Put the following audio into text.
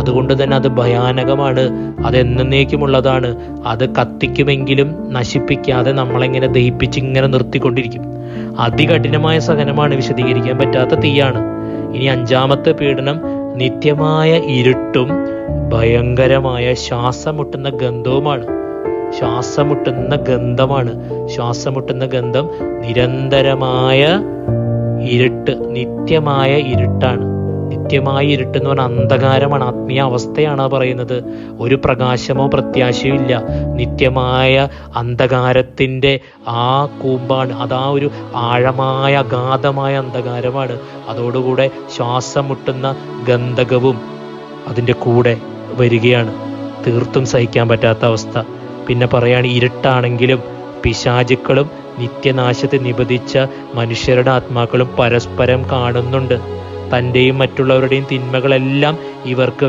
അതുകൊണ്ട് തന്നെ അത് ഭയാനകമാണ്. അത് എന്നേക്കുമുള്ളതാണ്. അത് കത്തിക്കുമെങ്കിലും നശിപ്പിക്കാതെ നമ്മളെങ്ങനെ ദഹിപ്പിച്ച് ഇങ്ങനെ നിർത്തിക്കൊണ്ടിരിക്കും. അതികഠിനമായ സഹനമാണ് വിശദീകരിക്കാൻ പറ്റാത്ത തീയാണ്. ഇനി അഞ്ചാമത്തെ പീഡനം നിത്യമായ ഇരുട്ടും ഭയങ്കരമായ ശ്വാസം മുട്ടുന്ന ഗന്ധവുമാണ്. ശ്വാസം മുട്ടുന്ന ഗന്ധമാണ്. ശ്വാസം മുട്ടുന്ന ഗന്ധം നിരന്തരമായ ഇരുട്ട് നിത്യമായ ഇരുട്ടാണ്. നിത്യമായ പറഞ്ഞാൽ അന്ധകാരമാണ് ആത്മീയ അവസ്ഥയാണ് പറയുന്നത്. ഒരു പ്രകാശമോ പ്രത്യാശയോ ഇല്ല. നിത്യമായ അന്ധകാരത്തിന്റെ ആ കൂമ്പാണ് അതാ ഒരു ആഴമായ അഗാധമായ അന്ധകാരമാണ്. അതോടുകൂടെ ശ്വാസം മുട്ടുന്ന ഗന്ധകവും അതിന്റെ കൂടെ വരികയാണ്. തീർത്തും സഹിക്കാൻ പറ്റാത്ത അവസ്ഥ. പിന്നെ പറയാണ് ഇരുട്ടാണെങ്കിലും പിശാചുക്കളും നിത്യനാശത്തെ നിബന്ധിച്ച മനുഷ്യരുടെ ആത്മാക്കളും പരസ്പരം കാണുന്നുണ്ട്. തന്റെയും മറ്റുള്ളവരുടെയും തിന്മകളെല്ലാം ഇവർക്ക്